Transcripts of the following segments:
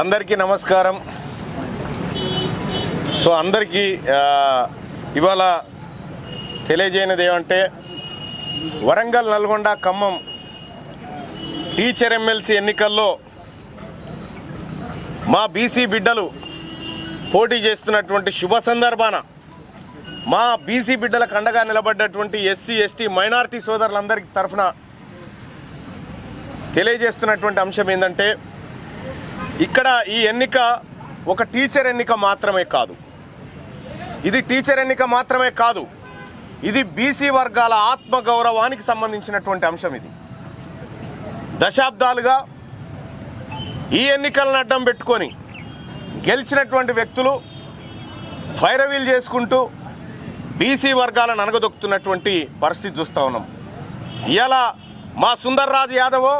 అందరికీ నమస్కారం. సో అందరికీ ఇవాళ తెలియజేయనిది ఏమంటే వరంగల్ నల్గొండ ఖమ్మం టీచర్ ఎమ్మెల్సీ ఎన్నికల్లో మా బీసీ బిడ్డలు పోటీ చేస్తున్నటువంటి శుభ సందర్భాన మా బీసీ బిడ్డలకు అండగా నిలబడ్డటువంటి ఎస్సీ ఎస్టీ మైనార్టీ సోదరులందరికీ తరఫున తెలియజేస్తున్నటువంటి అంశం ఏంటంటే ఇక్కడ ఈ ఎన్నిక ఒక టీచర్ ఎన్నిక మాత్రమే కాదు. ఇది టీచర్ ఎన్నిక మాత్రమే కాదు. ఇది బీసీ వర్గాల ఆత్మగౌరవానికి సంబంధించినటువంటి అంశం ఇది. దశాబ్దాలుగా ఈ ఎన్నికలను అడ్డం పెట్టుకొని గెలిచినటువంటి వ్యక్తులు ఫైరవీల్ చేసుకుంటూ బీసీ వర్గాలను అనగదొక్కుతున్నటువంటి పరిస్థితి చూస్తూ ఉన్నాం. ఇలా మా సుందర్రాజ్ యాదవో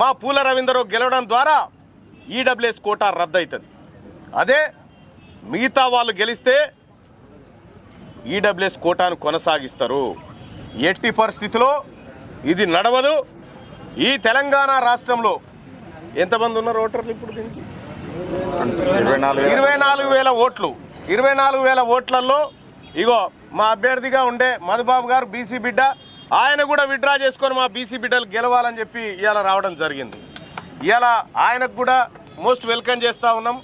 మా పూల రవీందరో గెలవడం ద్వారా ఈడబ్ల్యూఎస్ కోటా రద్దవుతుంది అదే మిగతా వాళ్ళు గెలిస్తే ఈడబ్ల్యూఎస్ కోటాను కొనసాగిస్తారు. ఎట్టి పరిస్థితిలో ఇది నడవదు. ఈ తెలంగాణ రాష్ట్రంలో ఎంతమంది ఉన్నారు ఓటర్లు ఇప్పుడు దీనికి? ఇరవై నాలుగు వేల. ఓట్లు. ఇరవై నాలుగు వేల ఓట్లలో ఇగో మా అభ్యర్థిగా ఉండే మధుబాబు గారు బీసీ బిడ్డ. ఆయన కూడా విడ్రా చేసుకొని మా బీసీ బిడ్డలు గెలవాలని చెప్పి ఇవాళ రావడం జరిగింది. ఇవాళ ఆయనకు కూడా మోస్ట్ వెల్కమ్ చేస్తూ ఉన్నాం.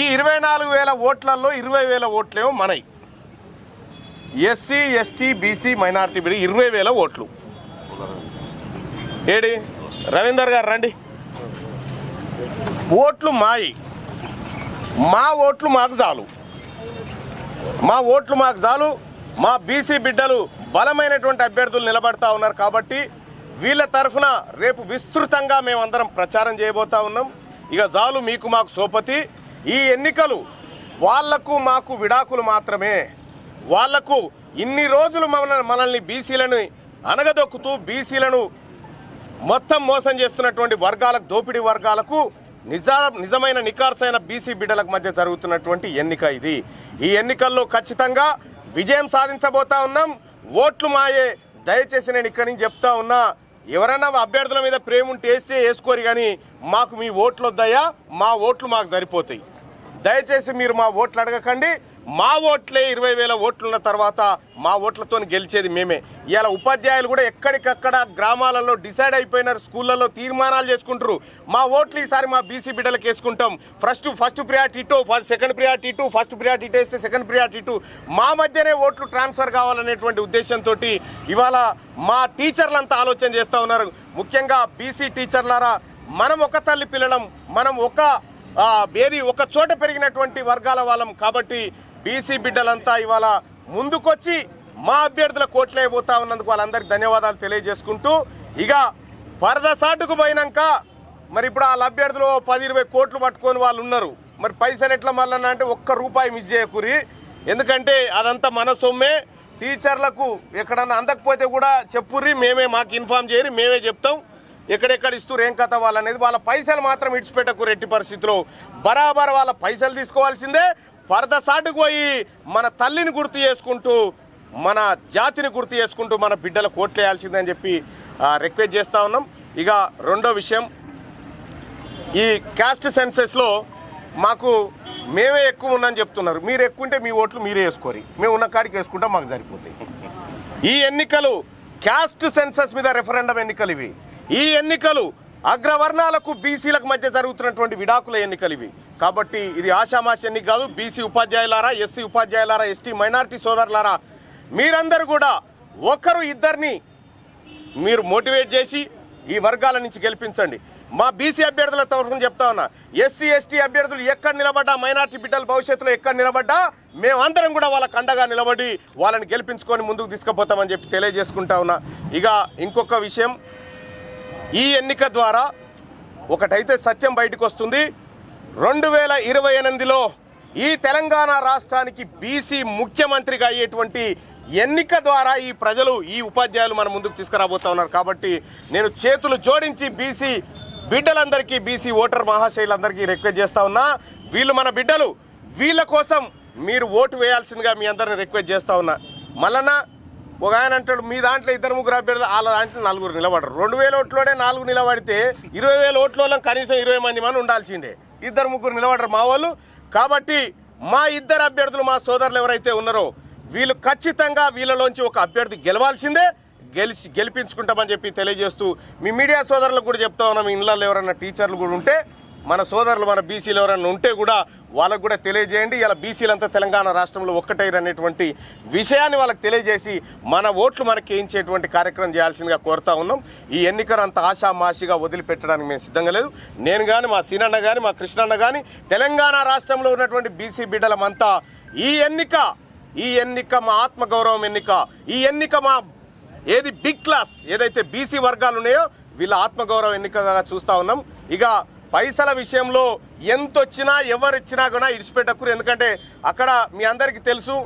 ఈ ఇరవై నాలుగు వేల ఓట్లలో ఇరవై వేల ఓట్లేమో మనవి ఎస్సీ ఎస్టీ బీసీ మైనార్టీ బిడ్డ ఇరవై వేల ఓట్లు. ఏడి? రవీందర్ గారు రండి. ఓట్లు మాయి. మా ఓట్లు మాకు చాలు. మా ఓట్లు మాకు చాలు. మా బీసీ బిడ్డలు బలమైనటువంటి అభ్యర్థులు నిలబడతా ఉన్నారు కాబట్టి వీళ్ళ తరఫున రేపు విస్తృతంగా మేమందరం ప్రచారం చేయబోతా ఉన్నాం. ఇక చాలు మీకు మాకు సోపతి. ఈ ఎన్నికలు వాళ్ళకు మాకు విడాకులు మాత్రమే. వాళ్ళకు ఇన్ని రోజులు మన మనల్ని బీసీలను అనగదొక్కుతూ బీసీలను మొత్తం మోసం చేస్తున్నటువంటి వర్గాలకు దోపిడీ వర్గాలకు నిజా నిజమైన నికార్సైన బీసీ బిడ్డలకు మధ్య జరుగుతున్నటువంటి ఎన్నిక ఇది. ఈ ఎన్నికల్లో ఖచ్చితంగా విజయం సాధించబోతా ఉన్నాం. ఓట్లు మాయే దయచేసి నేను ఇక్కడి నుంచి చెప్తా ఉన్నా. ఎవరైనా అభ్యర్థుల మీద ప్రేమ ఉంటే వేస్తే వేసుకోరు కానీ మాకు మీ ఓట్లు వద్దాయా మా ఓట్లు మాకు సరిపోతాయి. దయచేసి మీరు మా ఓట్లు అడగకండి. మా ఓట్లే ఇరవై వేల ఓట్లున్న తర్వాత మా ఓట్లతో గెలిచేది మేమే. ఇవాళ ఉపాధ్యాయులు కూడా ఎక్కడికక్కడ గ్రామాలలో డిసైడ్ అయిపోయినారు స్కూళ్ళలో తీర్మానాలు చేసుకుంటారు మా ఓట్లు ఈసారి మా బీసీ బిడ్డలకు వేసుకుంటాం. ఫస్ట్ ఫస్ట్ ప్రియారిటీ ఇటు ఫస్ట్ సెకండ్ ప్రియారిటీ ఇటు ఫస్ట్ ప్రియారిటీ ఇటు వేస్తే సెకండ్ ప్రియారిటీ ఇటు మా మధ్యనే ఓట్లు ట్రాన్స్ఫర్ కావాలనేటువంటి ఉద్దేశంతో ఇవాళ మా టీచర్లంతా ఆలోచన చేస్తూ ఉన్నారు. ముఖ్యంగా బీసీ టీచర్లారా మనం ఒక తల్లి పిల్లలం మనం ఒక ఏది ఒక చోట పెరిగినటువంటి వర్గాల వాళ్ళం కాబట్టి బీసీ బిడ్డలంతా ఇవాళ ముందుకొచ్చి మా అభ్యర్థుల కోట్లే పోతా ఉన్నందుకు వాళ్ళందరికీ ధన్యవాదాలు తెలియజేసుకుంటూ ఇక పరద సాటుకు పోయినాక మరి ఇప్పుడు వాళ్ళ అభ్యర్థులు పది ఇరవై కోట్లు పట్టుకొని వాళ్ళు ఉన్నారు. మరి పైసలు ఎట్లా మళ్ళీ అంటే ఒక్క రూపాయి మిస్ చేయకూరి. ఎందుకంటే అదంతా మన సొమ్మే. టీచర్లకు ఎక్కడన్నా అందకపోతే కూడా చెప్పుర్రి మేమే మాకు ఇన్ఫామ్ చేయరు మేమే చెప్తాం. ఎక్కడెక్కడ ఇస్తారు ఏం కథ వాళ్ళనేది. వాళ్ళ పైసలు మాత్రం ఇడిచిపెట్టకు రెట్టి పరిస్థితిలో. బరాబర్ వాళ్ళ పైసలు తీసుకోవాల్సిందే. పరద సాటుకు పోయి మన తల్లిని గుర్తు చేసుకుంటూ మన జాతిని గుర్తు చేసుకుంటూ మన బిడ్డలకు కోట్లేయాల్సిందని చెప్పి రిక్వెస్ట్ చేస్తా ఉన్నాం. ఇక రెండో విషయం ఈ క్యాస్ట్ సెన్సెస్లో మాకు మేమే ఎక్కువ ఉన్నని చెప్తున్నారు. మీరు ఎక్కువ ఉంటే మీ ఓట్లు మీరే వేసుకోరి. మేము ఉన్న కాడికి వేసుకుంటాం మాకు సరిపోతాయి. ఈ ఎన్నికలు క్యాస్ట్ సెన్సస్ మీద రెఫరెండం ఎన్నికలు ఇవి. ఈ ఎన్నికలు అగ్రవర్ణాలకు బీసీలకు మధ్య జరుగుతున్నటువంటి విడాకుల ఎన్నికలు ఇవి. కాబట్టి ఇది ఆషామాషి కాదు బీసీ ఉపాధ్యాయులారా ఎస్సీ ఉపాధ్యాయులారా ఎస్టీ మైనారిటీ సోదరులారా మీరందరూ కూడా ఒకరు ఇద్దరిని మీరు మోటివేట్ చేసి ఈ వర్గాల నుంచి గెలిపించండి. మా బీసీ అభ్యర్థుల తరఫున చెప్తా ఉన్నా ఎస్సీ ఎస్టీ అభ్యర్థులు ఎక్కడ నిలబడ్డా మైనార్టీ బిడ్డల భవిష్యత్తులో ఎక్కడ నిలబడ్డా మేమందరం కూడా వాళ్ళ కండగా నిలబడి వాళ్ళని గెలిపించుకొని ముందుకు తీసుకుపోతామని చెప్పి తెలియజేసుకుంటా ఉన్నా. ఇక ఇంకొక విషయం ఈ ఎన్నిక ద్వారా ఒకటైతే సత్యం బయటకు వస్తుంది. రెండు వేల ఇరవై ఎనిమిదిలో ఈ తెలంగాణ రాష్ట్రానికి బీసీ ముఖ్యమంత్రిగా అయ్యేటువంటి ఎన్నిక ద్వారా ఈ ప్రజలు ఈ ఉపాధ్యాయులు మన ముందుకు తీసుకురాబోతా ఉన్నారు. కాబట్టి నేను చేతులు జోడించి బీసీ బిడ్డలందరికీ బీసీ ఓటర్ మహాశైలందరికీ రిక్వెస్ట్ చేస్తా ఉన్నా. వీళ్ళు మన బిడ్డలు. వీళ్ళ కోసం మీరు ఓటు వేయాల్సిందిగా మీ అందరిని రిక్వెస్ట్ చేస్తా ఉన్నా. మళ్ళన ఒక ఆయన అంటాడు మీ దాంట్లో ఇద్దరు ముగ్గురు అభ్యర్థులు వాళ్ళ దాంట్లో నలుగురు నిలబడరు. రెండు వేల ఓట్లోనే నాలుగు నిలబడితే ఇరవై వేల ఓట్లలో కనీసం ఇరవై మంది మంది ఉండాల్సిండే ఇద్దరు ముగ్గురు నిలబడరు మా వాళ్ళు. కాబట్టి మా ఇద్దరు అభ్యర్థులు మా సోదరులు ఎవరైతే ఉన్నారో వీళ్ళు ఖచ్చితంగా వీళ్ళలోంచి ఒక అభ్యర్థి గెలవాల్సిందే. గెలిచి గెలిపించుకుంటామని చెప్పి తెలియజేస్తూ మీ మీడియా సోదరులకు కూడా చెప్తా ఉన్నాం మీ ఇళ్ళల్లో ఎవరైనా టీచర్లు కూడా ఉంటే మన సోదరులు మన బీసీలు ఎవరైనా ఉంటే కూడా వాళ్ళకు కూడా తెలియజేయండి. ఇలా బీసీలంతా తెలంగాణ రాష్ట్రంలో ఒక్కటైరనేటువంటి విషయాన్ని వాళ్ళకి తెలియజేసి మన ఓట్లు మనకి వేయించేటువంటి కార్యక్రమం చేయాల్సిందిగా కోరుతా ఉన్నాం. ఈ ఎన్నికను అంత ఆషామాషిగా వదిలిపెట్టడానికి మేము సిద్ధంగా లేదు. నేను కానీ మా సీనన్న కానీ మా కృష్ణన్న కానీ తెలంగాణ రాష్ట్రంలో ఉన్నటువంటి బీసీ బిడ్డలమంతా ఈ ఎన్నిక ఈ ఎన్నిక మా ఆత్మగౌరవం ఎన్నిక ఈ ఎన్నిక మా ఏది బిగ్ క్లాస్ ఏదైతే బీసీ వర్గాలు ఉన్నాయో వీళ్ళ ఆత్మగౌరవం ఎన్నికగా చూస్తా ఉన్నాం. ఇక పైసల విషయంలో ఎంత వచ్చినా ఎవరిచ్చినా కూడా ఇడిచిపెట్టకురు ఎందుకంటే అక్కడ మీ అందరికీ తెలుసు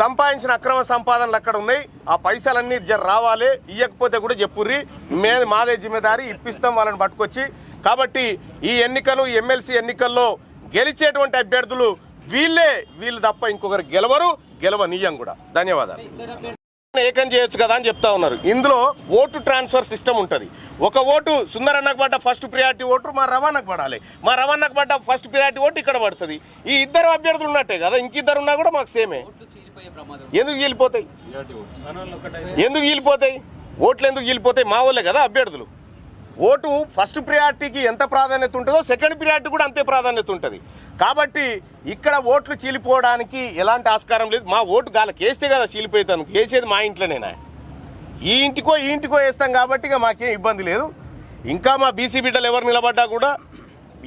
సంపాదించిన అక్రమ సంపాదనలు అక్కడ ఉన్నాయి. ఆ పైసలన్నీ జర రావాలి ఇవ్వకపోతే కూడా చెప్పుర్రి. మే మాదే జిమ్మేదారి ఇప్పిస్తాం వాళ్ళని పట్టుకొచ్చి. కాబట్టి ఈ ఎన్నికలు ఎమ్మెల్సీ ఎన్నికల్లో గెలిచేటువంటి అభ్యర్థులు వీళ్ళే. వీళ్ళు తప్ప ఇంకొకరు గెలవరు గెలవనీయం కూడా. ధన్యవాదాలు. ఏకం చేయొచ్చు కదా అని చెప్తా ఉన్నారు. ఇందులో ఓటు ట్రాన్స్ఫర్ సిస్టమ్ ఉంటుంది. ఒక ఓటు సుందరన్నకు పడ్డ ఫస్ట్ ప్రియారిటీ ఓటు మా రవాణాకు పడాలి. మా రవాణాకు పడ్డ ఫస్ట్ ప్రియారిటీ ఓటు ఇక్కడ పడుతుంది. ఈ ఇద్దరు అభ్యర్థులు ఉన్నట్టే కదా ఇంకిద్దరు ఉన్నా కూడా మాకు సేమే. ఎందుకు గీలిపోతాయి ఎందుకు గీలిపోతాయి ఓట్లు ఎందుకు గీలిపోతాయి మా వాళ్ళే కదా అభ్యర్థులు. ఓటు ఫస్ట్ ప్రియారిటీకి ఎంత ప్రాధాన్యత ఉంటుందో సెకండ్ ప్రియారిటీ కూడా అంతే ప్రాధాన్యత ఉంటుంది. కాబట్టి ఇక్కడ ఓట్లు చీలిపోవడానికి ఎలాంటి ఆస్కారం లేదు. మా ఓటు గాలి వేస్తే కదా చీలిపోతాను వేసేది మా ఇంట్లోనేనా ఈ ఇంటికో ఈ ఇంటికో వేస్తాం కాబట్టి ఇక మాకేం ఇబ్బంది లేదు. ఇంకా మా బీసీ బిడ్డలు ఎవరు నిలబడ్డా కూడా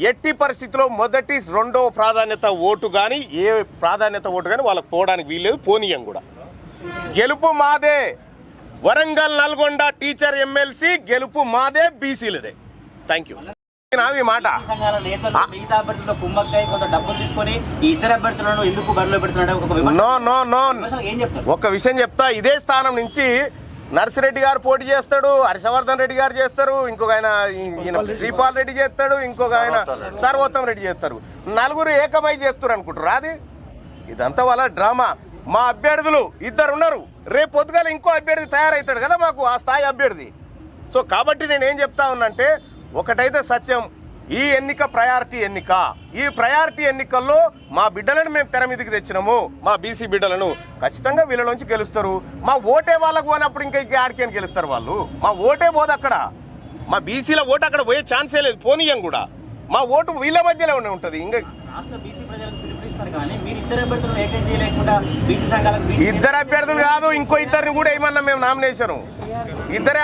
ఎట్టి పరిస్థితిలో మొదటి రెండో ప్రాధాన్యత ఓటు కానీ ఏ ప్రాధాన్యత ఓటు కానీ వాళ్ళకి పోవడానికి వీల్లేదు. పోనీయం కూడా. గెలుపు మాదే. వరంగల్ నల్గొండ టీచర్ ఎమ్మెల్సీ గెలుపు మాదే బీసీలదే. Thank you. మాట? సంఘాల నేతలు మిగతా అభ్యర్థులతో కుమ్మక్కై కొంత డబ్బులు తీసుకొని ఈ ఇద్దరు అభ్యర్థులను ఎందుకు బరిలో పెడుతున్నాడు ఒక విషయం చెప్తా. ఇదే స్థానం నుంచి నర్సిరెడ్డి గారు పోటీ చేస్తాడు హర్షవర్ధన్ రెడ్డి గారు చేస్తారు ఇంకొక ఆయన శ్రీపాల్ రెడ్డి చేస్తాడు ఇంకొక ఆయన సర్వోత్తమ్ రెడ్డి. చేస్తారు. నలుగురు ఏకమై చేస్తారు అనుకుంటారు. అది ఇదంతా వాళ్ళ డ్రామా. మా అభ్యర్థులు ఇద్దరు ఉన్నారు రేపు పొద్దుగాల ఇంకో అభ్యర్థి తయారవుతాడు కదా మాకు ఆ స్థాయి అభ్యర్థి. సో కాబట్టి నేను ఏం చెప్తా ఉన్నంటే ఒకటైతే సత్యం ఈ ఎన్నిక ప్రయారిటీ ఎన్నిక. ఈ ప్రయారిటీ ఎన్నికల్లో మా బిడ్డలను మేము తెర మీదకి తెచ్చినాము మా బీసీ బిడ్డలను. ఖచ్చితంగా వీళ్ళలోంచి గెలుస్తారు. మా ఓటే వాళ్ళకు పోనప్పుడు ఇంకా ఆడికేని గెలుస్తారు వాళ్ళు. మా ఓటే పోదు అక్కడ. మా బీసీల ఓటు అక్కడ పోయే ఛాన్సే లేదు పోనీయం కూడా. మా ఓటు వీళ్ళ మధ్యలోనే ఉంటుంది. ఇంకా ఇద్దరు అభ్యర్థులు కాదు ఇంకో ఇద్దరిని కూడా ఏమన్నా మేము నామినేషన్. ఇద్దరే